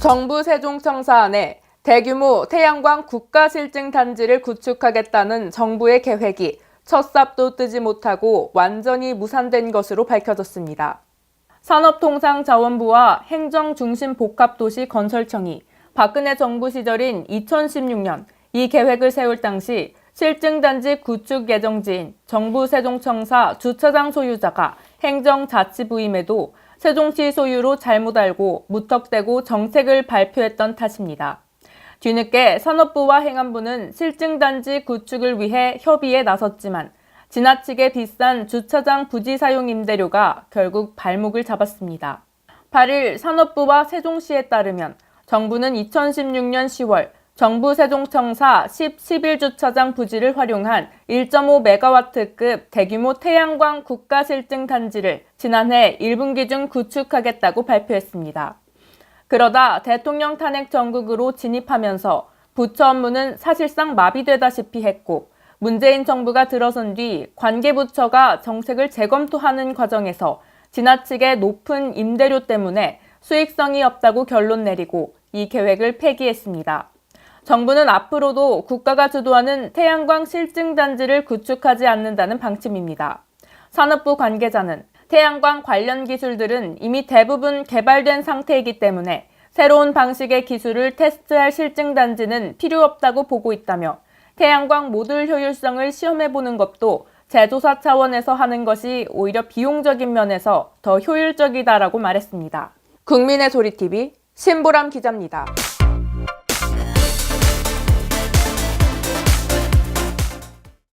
정부 세종청사 안에 대규모 태양광 국가실증 단지를 구축하겠다는 정부의 계획이 첫 삽도 뜨지 못하고 완전히 무산된 것으로 밝혀졌습니다. 산업통상자원부와 행정중심복합도시 건설청이 박근혜 정부 시절인 2016년 이 계획을 세울 당시 실증단지 구축 예정지인 정부 세종청사 주차장 소유자가 행정자치부임에도 세종시 소유로 잘못 알고 무턱대고 정책을 발표했던 탓입니다. 뒤늦게 산업부와 행안부는 실증단지 구축을 위해 협의에 나섰지만 지나치게 비싼 주차장 부지 사용 임대료가 결국 발목을 잡았습니다. 8일 산업부와 세종시에 따르면 정부는 2016년 10월 정부 세종청사 10, 11주차장 부지를 활용한 1.5메가와트급 대규모 태양광 국가실증 단지를 지난해 1분기 중 구축하겠다고 발표했습니다. 그러다 대통령 탄핵 전국으로 진입하면서 부처 업무는 사실상 마비되다시피 했고 문재인 정부가 들어선 뒤 관계부처가 정책을 재검토하는 과정에서 지나치게 높은 임대료 때문에 수익성이 없다고 결론 내리고 이 계획을 폐기했습니다. 정부는 앞으로도 국가가 주도하는 태양광 실증 단지를 구축하지 않는다는 방침입니다. 산업부 관계자는 태양광 관련 기술들은 이미 대부분 개발된 상태이기 때문에 새로운 방식의 기술을 테스트할 실증 단지는 필요 없다고 보고 있다며 태양광 모듈 효율성을 시험해 보는 것도 제조사 차원에서 하는 것이 오히려 비용적인 면에서 더 효율적이다라고 말했습니다. 국민의 소리 TV 신보람 기자입니다.